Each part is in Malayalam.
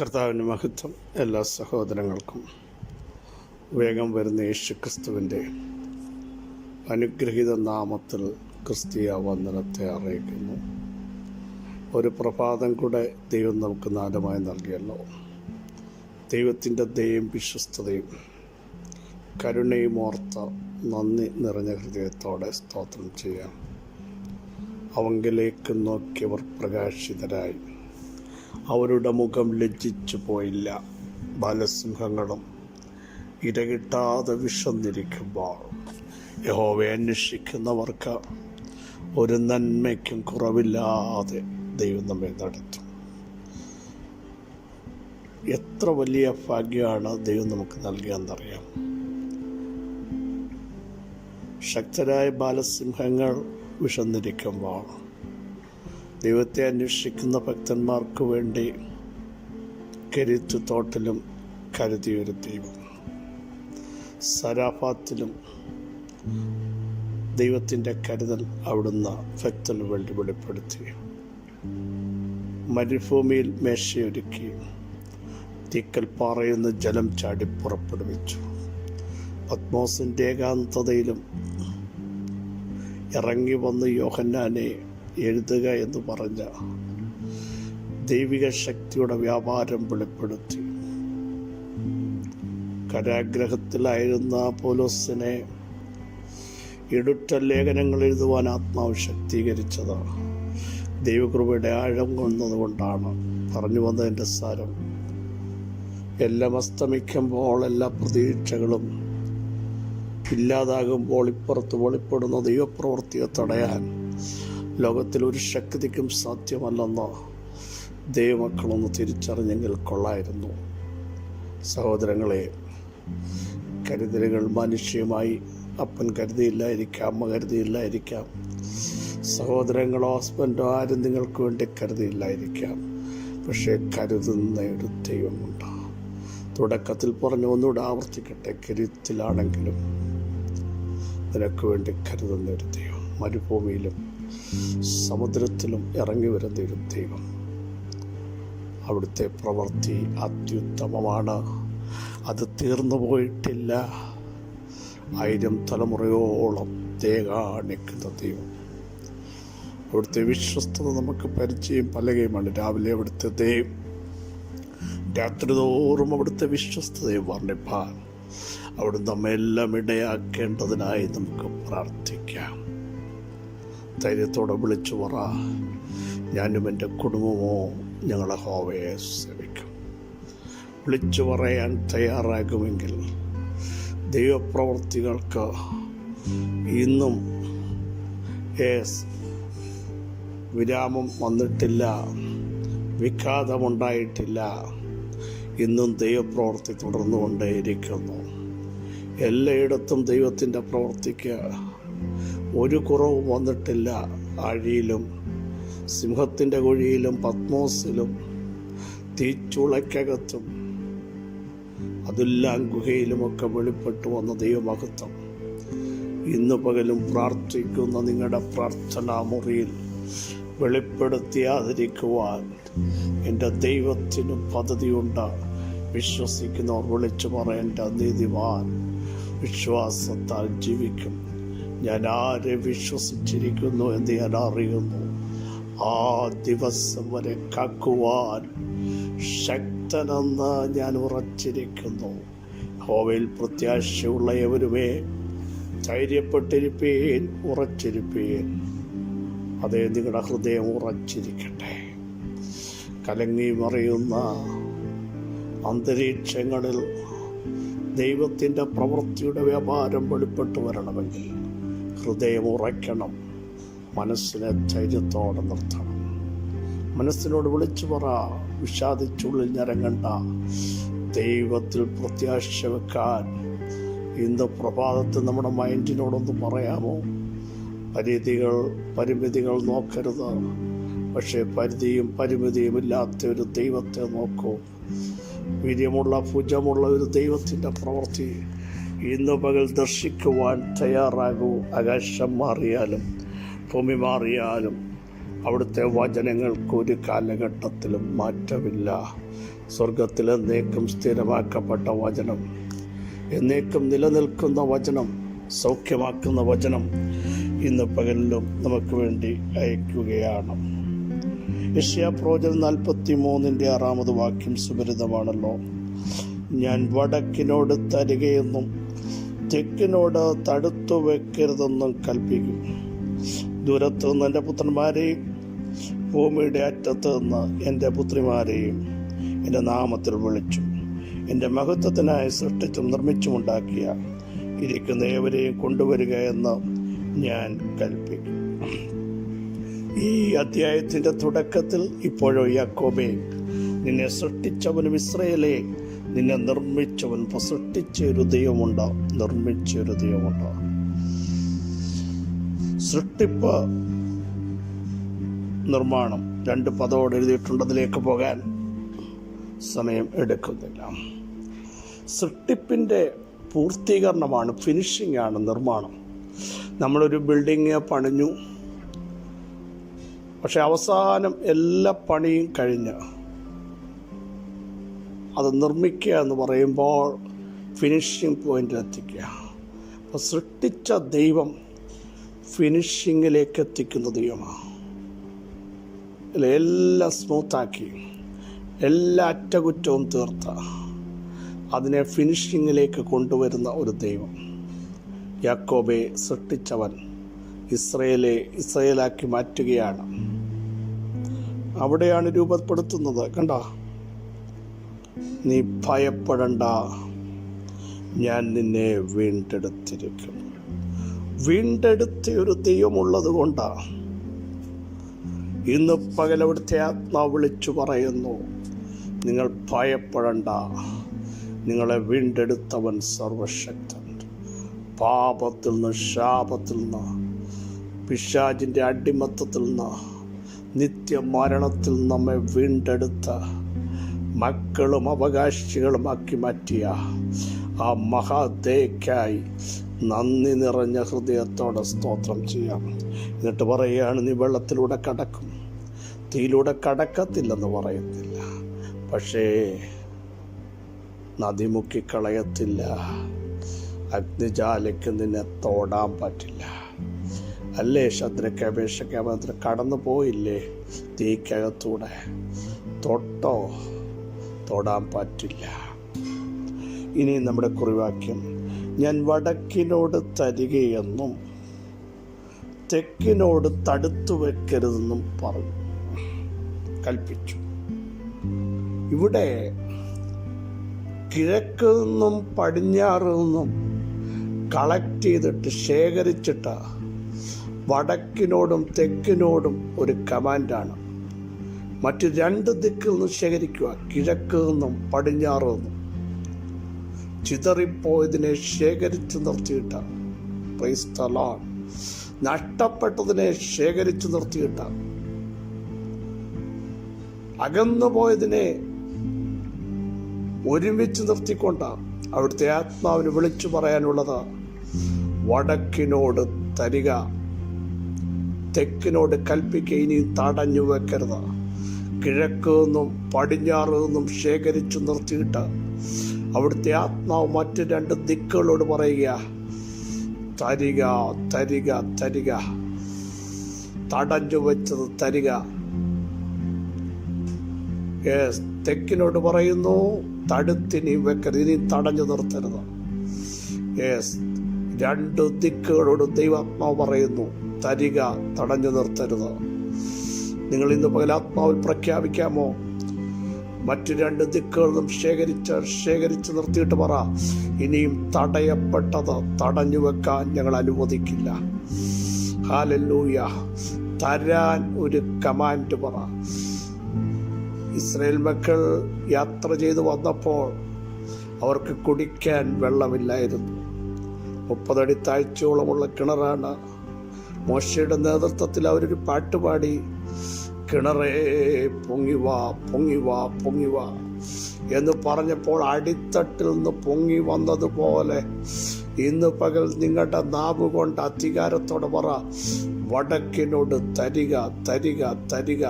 കർത്താവിന്റെ മഹത്വം എല്ലാ സഹോദരങ്ങൾക്കും. വേഗം വരുന്ന യേശു ക്രിസ്തുവിന്റെ അനുഗ്രഹീത നാമത്തിൽ ക്രിസ്തീയ വന്ദനത്തെ അറിയിക്കുന്നു. ഒരു പ്രഭാതം കൂടെ ദൈവം നമുക്ക് നാലമായി നൽകിയല്ലോ. ദൈവത്തിന്റെ ദയയും വിശ്വസ്തതയും കരുണയും ഓർത്ത നന്ദി നിറഞ്ഞ ഹൃദയത്തോടെ സ്തോത്രം ചെയ്യാം. അവങ്കിലേക്ക് നോക്കിയവർ പ്രകാശിതരായി. അവരുടെ മുഖം ലജ്ജിച്ചു പോയില്ല ബാലസിംഹങ്ങളും. ഇരകിട്ടാതെ വിശന്നിരിക്കുമ്പോൾ യഹോവയെ അന്വേഷിക്കുന്നവർക്ക് ഒരു നന്മയ്ക്കും കുറവില്ലാതെ ദൈവം നമ്മെ നടത്തും. എത്ര വലിയ ഭാഗ്യമാണ് ദൈവം നമുക്ക് നൽകിയെന്നറിയാം. ശക്തരായ ബാലസിംഹങ്ങൾ വിശന്നിരിക്കുമ്പോൾ ദൈവത്തെ അന്വേഷിക്കുന്ന ഭക്തന്മാർക്ക് വേണ്ടി കരുത്തു തോട്ടിലും കരുതിയൊരു ദൈവം സരാഫാത്തിലും ദൈവത്തിന്റെ കരുതൽ അവിടുന്ന് ഭക്തന് വേണ്ടി വെളിപ്പെടുത്തി. മരുഭൂമിയിൽ മേശയൊരുക്കി തീക്കൽ പാറയുന്ന ജലം ചാടി പുറപ്പെടുവിച്ചു. പത്മോസിന്റെ ഏകാന്തതയിലും ഇറങ്ങി വന്ന് യോഹന്നാനെ എഴുതുക എന്ന് പറഞ്ഞ ദൈവിക ശക്തിയുടെ വ്യാപാരം വെളിപ്പെടുത്തി. കരാഗ്രഹത്തിലായിരുന്ന പോലോസിനെ ഇടുറ്റ ലേഖനങ്ങൾ എഴുതുവാൻ ആത്മാവ് ശക്തീകരിച്ചതാണ്. ദൈവകൃപയുടെ ആഴം കൊണ്ടതുകൊണ്ടാണ് പറഞ്ഞു വന്നതിന്റെ സാരം. എല്ലാം അസ്തമിക്കുമ്പോൾ എല്ലാ പ്രതീക്ഷകളും ഇല്ലാതാകുമ്പോൾ ഇപ്പുറത്ത് വെളിപ്പെടുന്ന ദൈവപ്രവൃത്തിയെ തടയാൻ ലോകത്തിൽ ഒരു ശക്തിക്കും സാധ്യമല്ലെന്ന് ദൈവമക്കളൊന്ന് തിരിച്ചറിഞ്ഞെങ്കിൽ കൊള്ളായിരുന്നു. സഹോദരങ്ങളെ കരുതലുകൾ മനുഷ്യമായി അപ്പൻ കരുതിയില്ലായിരിക്കാം അമ്മ കരുതിയില്ലായിരിക്കാം. സഹോദരങ്ങളോ ഹസ്ബൻഡോ ആരും നിങ്ങൾക്ക് വേണ്ടി കരുതിയില്ലായിരിക്കാം. പക്ഷേ കരുതുന്ന ഒരു ദൈവമുണ്ട്. തുടക്കത്തിൽ പറഞ്ഞു ഒന്നുകൂടെ ആവർത്തിക്കട്ടെ കരുത്തിലാണെങ്കിലും നിനക്ക് വേണ്ടി കരുതുന്ന ഒരു ദൈവം മരുഭൂമിയിലും സമുദ്രത്തിലും ഇറങ്ങി വരുന്ന ഒരു ദൈവം. അവിടുത്തെ പ്രവൃത്തി അത്യുത്തമമാണ്. അത് തീർന്നു പോയിട്ടില്ല. ആയിരം തലമുറയോളം തേകാണിക്കുന്ന ദൈവം. അവിടുത്തെ വിശ്വസ്തത നമുക്ക് പരിചയം പലകയുമാണ്. രാവിലെ അവിടുത്തെ ദൈവം രാത്രി തോറും അവിടുത്തെ വിശ്വസ്തതയെ വർണിപ്പാൻ അവിടുന്ന് നമ്മെല്ലാം ഇടയാക്കേണ്ടതിനായി നമുക്ക് പ്രാർത്ഥിക്കാം. ധൈര്യത്തോടെ വിളിച്ചു പറ. ഞാനും എന്റെ കുടുംബമോ ഞങ്ങളെ ഹോവയെ സേവിക്കും വിളിച്ചു പറയാൻ തയ്യാറാകുമെങ്കിൽ ദൈവപ്രവർത്തികൾക്ക് ഇന്നും ഏസ് വിരാമം വന്നിട്ടില്ല വിഘാതമുണ്ടായിട്ടില്ല. ഇന്നും ദൈവപ്രവൃത്തി തുടർന്നുകൊണ്ടേയിരിക്കുന്നു. എല്ലായിടത്തും ദൈവത്തിന്റെ പ്രവൃത്തിക്ക് ഒരു കുറവും വന്നിട്ടില്ല. ആഴിയിലും സിംഹത്തിന്റെ കുഴിയിലും പത്മോസിലും തീച്ചുളയ്ക്കകത്തും അതെല്ലാം ഗുഹയിലുമൊക്കെ വെളിപ്പെട്ടു വന്ന ദൈവമഹത്വം. ഇന്ന് പകലും പ്രാർത്ഥിക്കുന്ന നിങ്ങളുടെ പ്രാർത്ഥനാ മുറിയിൽ വെളിപ്പെടുത്തിയാതിരിക്കുവാൻ എന്റെ ദൈവത്തിന് പദ്ധതിയുണ്ട്. വിശ്വസിക്കുന്നവർ വിളിച്ചു പറയേണ്ട നീതിമാൻ വിശ്വാസത്താൽ ജീവിക്കും. ഞാൻ ആരെ വിശ്വസിച്ചിരിക്കുന്നു എന്ന് ഞാൻ അറിയുന്നു. ആ ദിവസം വരെ കാക്കുവാൻ ശക്തനെന്ന് ഞാൻ ഉറച്ചിരിക്കുന്നു. ഹോവയിൽ പ്രത്യാശയുള്ള എവരുമേ? ധൈര്യപ്പെട്ടിരിപ്പേൻ ഉറച്ചിരിപ്പേൻ. അതേ നിങ്ങളുടെ ഹൃദയം ഉറച്ചിരിക്കട്ടെ. കലങ്ങി മറിയുന്ന അന്തരീക്ഷങ്ങളിൽ ദൈവത്തിന്റെ പ്രവൃത്തിയുടെ വ്യാപാരം വെളിപ്പെട്ടു വരണമെങ്കിൽ ഹൃദയം ഉറയ്ക്കണം മനസ്സിനെ ധൈര്യത്തോടെ നിർത്തണം. മനസ്സിനോട് വിളിച്ചു പറ വിഷാദിച്ചുള്ളിൽ ഞരങ്ങണ്ട ദൈവത്തിൽ പ്രത്യാശ വെക്കാൻ ഇന്ന് പ്രഭാതത്തിൽ നമ്മുടെ മൈൻഡിനോടൊന്ന് പറയാമോ? പരിധികൾ പരിമിതികൾ നോക്കരുത്. പക്ഷേ പരിധിയും പരിമിതിയും ഇല്ലാത്ത ഒരു ദൈവത്തെ നോക്കൂ. വീര്യമുള്ള ഭുജമുള്ള ഒരു ദൈവത്തിന്റെ പ്രവൃത്തി ഇന്ന് പകൽ ദർശിക്കുവാൻ തയ്യാറാകൂ. ആകാശം മാറിയാലും ഭൂമി മാറിയാലും അവിടുത്തെ വചനങ്ങൾക്ക് ഒരു കാലഘട്ടത്തിലും മാറ്റമില്ല. സ്വർഗത്തിൽ എന്നേക്കും സ്ഥിരമാക്കപ്പെട്ട വചനം എന്നേക്കും നിലനിൽക്കുന്ന വചനം സൗഖ്യമാക്കുന്ന വചനം ഇന്ന് പകലിലും നമുക്ക് വേണ്ടി അയക്കുകയാണ്. ഏഷ്യ പ്രോജൻ നാൽപ്പത്തി മൂന്നിന്റെ ആറാമത് വാക്യം സുപരിതമാണല്ലോ. ഞാൻ വടക്കിനോട് തരികയെന്നും തെക്കിനോട് തടുത്തു വെക്കരുതെന്നും കൽപ്പിക്കും. ദൂരത്ത് നിന്ന് എന്റെ പുത്രന്മാരെയും ഭൂമിയുടെ അറ്റത്ത് നിന്ന് എന്റെ പുത്രിമാരെയും എന്റെ നാമത്തിൽ വിളിച്ചു എന്റെ മഹത്വത്തിനായി സൃഷ്ടിച്ചും നിർമ്മിച്ചുമുണ്ടാക്കിയ ഇരിക്കുന്ന ഏവരെയും കൊണ്ടുവരിക എന്ന് ഞാൻ കൽപ്പിക്കും. ഈ അധ്യായത്തിന്റെ തുടക്കത്തിൽ ഇപ്പോഴോ യാക്കോബെ നിന്നെ സൃഷ്ടിച്ചവനും ഇസ്രയേലെ നിന്നെ നിർമ്മിച്ചവൻ പ്രസൃഷ്ടിച്ച സൃഷ്ടിച്ച ഒരു ദൈവമുണ്ട്? നിർമ്മിച്ച ദൈവമുണ്ടോ? സൃഷ്ടിപ്പ് നിർമ്മാണം. രണ്ട് പദോട് എഴുതിയിട്ടുണ്ട് അതിലേക്ക് പോകാൻ സമയം എടുക്കുന്നില്ല. സൃഷ്ടിപ്പിന്റെ പൂർത്തീകരണമാണ് ഫിനിഷിംഗ് ആണ് നിർമ്മാണം. നമ്മളൊരു ബിൽഡിങ് പണിഞ്ഞു. പക്ഷെ അവസാനം എല്ലാ പണിയും കഴിഞ്ഞ്. അത് നിർമ്മിക്കുക എന്ന് പറയുമ്പോൾ ഫിനിഷിംഗ് പോയിന്റിൽ എത്തിക്കുക. അപ്പോൾ സൃഷ്ടിച്ച ദൈവം ഫിനിഷിങ്ങിലേക്ക് എത്തിക്കുന്ന ദൈവമാണ്. അല്ല? എല്ലാം സ്മൂത്താക്കി എല്ലാ അറ്റകുറ്റവും തീർത്ത. അതിനെ ഫിനിഷിങ്ങിലേക്ക് കൊണ്ടുവരുന്ന ഒരു ദൈവം. യാക്കോബെ സൃഷ്ടിച്ചവൻ ഇസ്രയേലെ ഇസ്രയേലാക്കി മാറ്റുകയാണ്. അവിടെയാണ് രൂപപ്പെടുത്തുന്നത്. കണ്ട? നീ ഭയപ്പെടണ്ട. ഞാൻ നിന്നെ വീണ്ടെടുത്തിരിക്കും വീണ്ടെടുത്ത ഒരു ദൈവമുള്ളത് കൊണ്ടാണ് ഇന്ന് പകലവിടുത്തെ ആത്മാവ് വിളിച്ചു പറയുന്നു നിങ്ങൾ ഭയപ്പെടണ്ട. നിങ്ങളെ വീണ്ടെടുത്തവൻ സർവശക്തൻ. പാപത്തിൽ നിന്ന് ശാപത്തിൽ നിന്ന് പിശാചിന്റെ അടിമത്തത്തിൽ നിന്ന് നിത്യമരണത്തിൽ നമ്മെ വീണ്ടെടുത്ത മക്കളും അവകാശികളും ആക്കി മാറ്റിയ ആ മഹാദേക്കായി നന്ദി നിറഞ്ഞ ഹൃദയത്തോടെ സ്തോത്രം ചെയ്യാം. എന്നിട്ട് പറയുകയാണ് നീ വെള്ളത്തിലൂടെ കടക്കും. തീയിലൂടെ കടക്കത്തില്ലെന്ന് പറയത്തില്ല. പക്ഷേ നദി മുക്കിക്കളയത്തില്ല. അഗ്നിജാലയ്ക്ക് നിന്നെ തോടാൻ പറ്റില്ല. അല്ലേ ശത്രുക്ക് അപേക്ഷയ്ക്ക് അവത്ര കടന്നു പോയില്ലേ തീക്കകത്തൂടെ. തൊട്ടോ? തൊടാൻ പറ്റില്ല. ഇനി നമ്മുടെ കുറിവാക്യം ഞാൻ വടക്കിനോട് തരികയെന്നും തെക്കിനോട് തടുത്തു വെക്കരുതെന്നും പറഞ്ഞു. കൽപ്പിച്ചു. ഇവിടെ കിഴക്ക് നിന്നും പടിഞ്ഞാറ് നിന്നും കളക്ട് ചെയ്തിട്ട് ശേഖരിച്ചിട്ട് വടക്കിനോടും തെക്കിനോടും ഒരു കമാൻഡാണ് മറ്റ് രണ്ട് ദിക്കിൽ നിന്ന് ശേഖരിക്കുക. കിഴക്ക് നിന്നും പടിഞ്ഞാറ് നിന്നും. ചിതറിപ്പോയതിനെ ശേഖരിച്ചു നിർത്തിയിട്ട. നഷ്ടപ്പെട്ടതിനെ ശേഖരിച്ചു നിർത്തിയിട്ട. അകന്നു പോയതിനെ ഒരുമിച്ച് നിർത്തിക്കൊണ്ട അവിടുത്തെ ആത്മാവിന് വിളിച്ചു പറയാനുള്ളത് വടക്കിനോട് തരിക. തെക്കിനോട് കൽപ്പിക്കുക. ഇനി തടഞ്ഞു വെക്കരുത്. കിഴക്ക് നിന്നും പടിഞ്ഞാറ് നിന്നും ശേഖരിച്ചു നിർത്തിയിട്ട് അവിടുത്തെ ആത്മാവ് മറ്റ് രണ്ട് ദിക്കുകളോട് പറയുക തരിക തരിക തരിക. തടഞ്ഞു വെച്ചത് തരിക. തെക്കിനോട് പറയുന്നു തടുത്തിനി വെക്കരുത് ഇനി തടഞ്ഞു നിർത്തരുത്. യെസ് രണ്ട് ദിക്കുകളോട് ദൈവാത്മാവ് പറയുന്നു തരിക തടഞ്ഞു നിർത്തരുത്. നിങ്ങൾ ഇന്ന് പകലാത്മാവിൽ പ്രഖ്യാപിക്കാമോ? മറ്റു രണ്ട് ദിക്കുകളും ശേഖരിച്ച് ശേഖരിച്ച് നിർത്തിയിട്ട് പറ. ഇനിയും തടയപ്പെട്ടത് തടഞ്ഞു വെക്കാൻ ഞങ്ങൾ അനുവദിക്കില്ല. ഹാലല്ലൂയ. തരാൻ ഒരു കമാൻഡ് പറ. ഇസ്രയേൽ മക്കൾ യാത്ര ചെയ്ത് വന്നപ്പോൾ അവർക്ക് കുടിക്കാൻ വെള്ളമില്ലായിരുന്നു. മുപ്പതടി താഴ്ചയോളമുള്ള കിണറാണ്. മോശയുടെ നേതൃത്വത്തിൽ അവരൊരു പാട്ടുപാടി. കിണറേ പൊങ്ങിവാ പൊങ്ങിവാ പൊങ്ങിവാ എന്ന് പറഞ്ഞപ്പോൾ അടിത്തട്ടിൽ നിന്ന് പൊങ്ങി വന്നതുപോലെ ഇന്ന് പകൽ നിങ്ങളുടെ നാവ് കൊണ്ട് അധികാരത്തോടെ പറ. വടക്കിനോട് തരിക തരിക തരിക.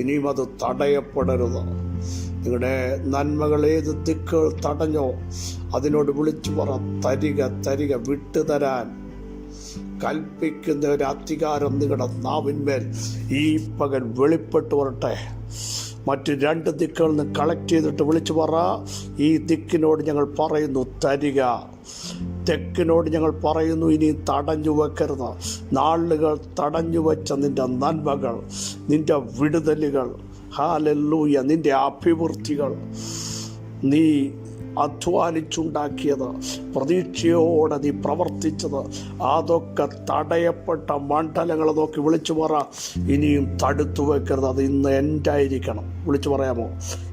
ഇനിയും അത് തടയപ്പെടരുത്. നിങ്ങളുടെ നന്മകൾ ഏത് ദിക്കുകൾ തടഞ്ഞോ അതിനോട് വിളിച്ചു പറ. തരിക തരിക വിട്ടുതരാൻ. കൽപ്പിക്കുന്ന ഒരു അധികാരം നിങ്ങളുടെ നാവിന്മേൽ. ഈ പകൽ വെളിപ്പെട്ട് വരട്ടെ. മറ്റ് രണ്ട് ദിക്കുകളിൽ നിന്ന് കളക്ട് ചെയ്തിട്ട് വിളിച്ചു പറ. ഈ ദിക്കിനോട് ഞങ്ങൾ പറയുന്നു തരിക. തെക്കിനോട് ഞങ്ങൾ പറയുന്നു ഇനി തടഞ്ഞു വെക്കരുത്. നാളുകൾ തടഞ്ഞു വെച്ച നിന്റെ നന്മകൾ നിന്റെ വിടുതലുകൾ. ഹാലല്ലൂയ നിന്റെ അഭിവൃദ്ധികൾ. നീ അധ്വാനിച്ചുണ്ടാക്കിയത്. പ്രതീക്ഷയോടെ നീ പ്രവർത്തിച്ചത്. അതൊക്കെ തടയപ്പെട്ട മണ്ഡലങ്ങളെ നോക്കി വിളിച്ചു പറ. ഇനിയും തടുത്തു വെക്കരുത്. അത് ഇന്ന് എന്റെ ആയിരിക്കണം വിളിച്ചു പറയാമോ?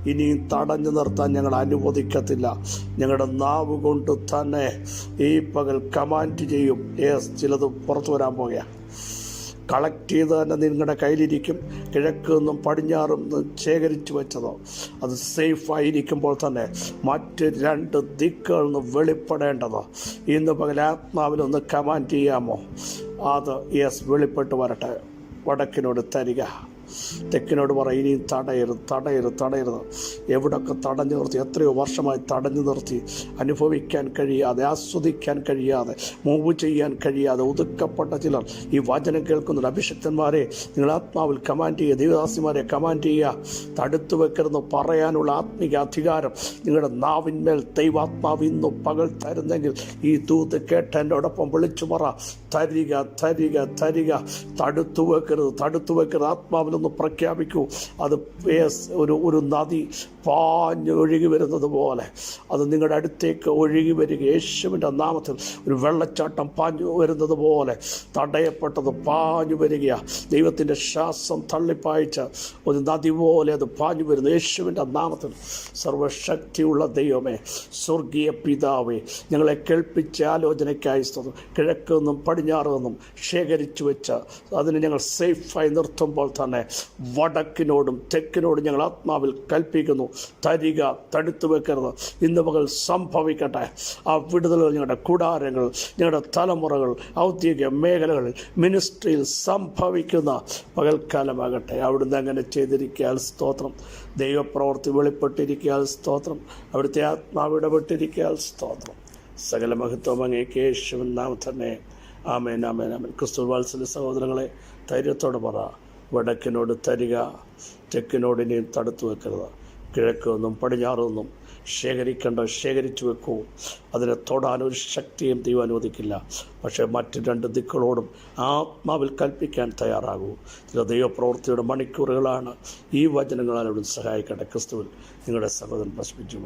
ഇനിയും തടഞ്ഞു നിർത്താൻ ഞങ്ങൾ അനുവദിക്കത്തില്ല. ഞങ്ങളുടെ നാവ് കൊണ്ട് തന്നെ ഈ പകൽ കമാൻഡ് ചെയ്യും. ഏസ് ചിലത് പുറത്തു വരാൻ പോകുക കളക്ട് ചെയ്ത് തന്നെ നിങ്ങളുടെ കയ്യിലിരിക്കും. കിഴക്ക് നിന്നും പടിഞ്ഞാറും ശേഖരിച്ചു വെച്ചതോ. അത് സേഫായിരിക്കുമ്പോൾ തന്നെ മറ്റ് രണ്ട് ദിക്കുകളിൽ നിന്ന് വെളിപ്പെടേണ്ടതോ. ഇന്ന് പകൽ കമാൻഡ് ചെയ്യാമോ? അത് യെസ് വെളിപ്പെട്ട് വരട്ടെ. വടക്കിനോട് തരിക. തെക്കിനോട് പറയും ഇനിയും തടയരുത് തടയരുത് തടയരുത്. എവിടൊക്കെ തടഞ്ഞു നിർത്തി എത്രയോ വർഷമായി തടഞ്ഞു നിർത്തി. അനുഭവിക്കാൻ കഴിയാതെ ആസ്വദിക്കാൻ കഴിയാതെ മൂവ് ചെയ്യാൻ കഴിയാതെ ഒതുക്കപ്പെട്ട ചിലർ ഈ വചനം കേൾക്കുന്നുണ്ട്. അഭിഷക്തന്മാരെ നിങ്ങൾ ആത്മാവിൽ കമാൻഡ് ചെയ്യുക ദേവദാസിമാരെ കമാൻഡ് ചെയ്യുക. തടുത്തു വെക്കരുതെന്ന് പറയാനുള്ള ആത്മീക അധികാരം നിങ്ങളുടെ നാവിന്മേൽ ദൈവാത്മാവ് ഇന്നും പകൽ തരുന്നെങ്കിൽ ഈ തൂത്ത് കേട്ട് എന്നോടൊപ്പം വിളിച്ചു പറ തരിക തരിക തരിക. തടുത്തു വെക്കരുത് തടുത്തു വെക്കരുത്. ആത്മാവിലൊന്ന് പ്രഖ്യാപിക്കൂ. അത് ഒരു ഒരു നദി പാഞ്ഞ് ഒഴുകി വരുന്നത് പോലെ. അത് നിങ്ങളുടെ അടുത്തേക്ക് ഒഴുകി വരിക. യേശുവിന്റെ നാമത്തിൽ ഒരു വെള്ളച്ചാട്ടം പാഞ്ഞു വരുന്നത് പോലെ. തടയപ്പെട്ടത് പാഞ്ഞു വരിക ദൈവത്തിന്റെ ശ്വാസം തള്ളിപ്പായിച്ച ഒരു നദി പോലെ അത് പാഞ്ഞു വരുന്നു. യേശുവിന്റെ നാമത്തിൽ സർവശക്തിയുള്ള ദൈവമേ സ്വർഗീയ പിതാവേ ഞങ്ങളെ കേൾപ്പിച്ച ആലോചനയ്ക്കായി കിഴക്കുനിന്നും കിഴക്ക് പടിഞ്ഞാറ് നിന്നും ശേഖരിച്ചു വെച്ച അതിനെ ഞങ്ങൾ സേഫായി നിർത്തുമ്പോൾ തന്നെ വടക്കിനോടും തെക്കിനോടും ഞങ്ങൾ ആത്മാവിൽ കൽപ്പിക്കുന്നു. തരിക തടുത്തു വെക്കരുത്. ഇന്ന് പകൽ സംഭവിക്കട്ടെ. ആ വിടുതലുകൾ ഞങ്ങളുടെ കൂടാരങ്ങൾ ഞങ്ങളുടെ തലമുറകൾ ഔദ്യോഗിക മേഖലകളിൽ മിനിസ്ട്രിയിൽ സംഭവിക്കുന്ന പകൽക്കാലമാകട്ടെ. അവിടുന്ന് അങ്ങനെ ചെയ്തിരിക്കാൻ സ്തോത്രം. ദൈവപ്രവർത്തി വെളിപ്പെട്ടിരിക്കാൻ സ്തോത്രം. അവിടുത്തെ ആത്മാവ് ഇടപെട്ടിരിക്കാൻ സ്തോത്രം. സകല മഹത്വം അങ്ങേ യേശുവിൻ നാമം തന്നെ. ആമേൻ ആമേൻ ആമേൻ. ക്രിസ്തു വാത്സല്യ സഹോദരങ്ങളെ ധൈര്യത്തോടെ പറ. വടക്കിനോട് തരിക തെക്കിനോട് ഇനിയും തടുത്തു വെക്കരുത്. കിഴക്കൊന്നും പടിഞ്ഞാറൊന്നും ശേഖരിക്കേണ്ട ശേഖരിച്ചു വെക്കൂ. അതിനെ തൊടാൻ ഒരു ശക്തിയും ദൈവം അനുവദിക്കില്ല. പക്ഷേ മറ്റ് രണ്ട് ദിക്കുകളോടും ആത്മാവിൽ കൽപ്പിക്കാൻ തയ്യാറാകൂ. ചില ദൈവപ്രവൃത്തിയുടെ മണിക്കൂറുകളാണ്. ഈ വചനങ്ങളാൽ അവിടെ സഹായിക്കേണ്ട ക്രിസ്തുവിൽ നിങ്ങളുടെ സഹോദരൻ പ്രശ്നിച്ചു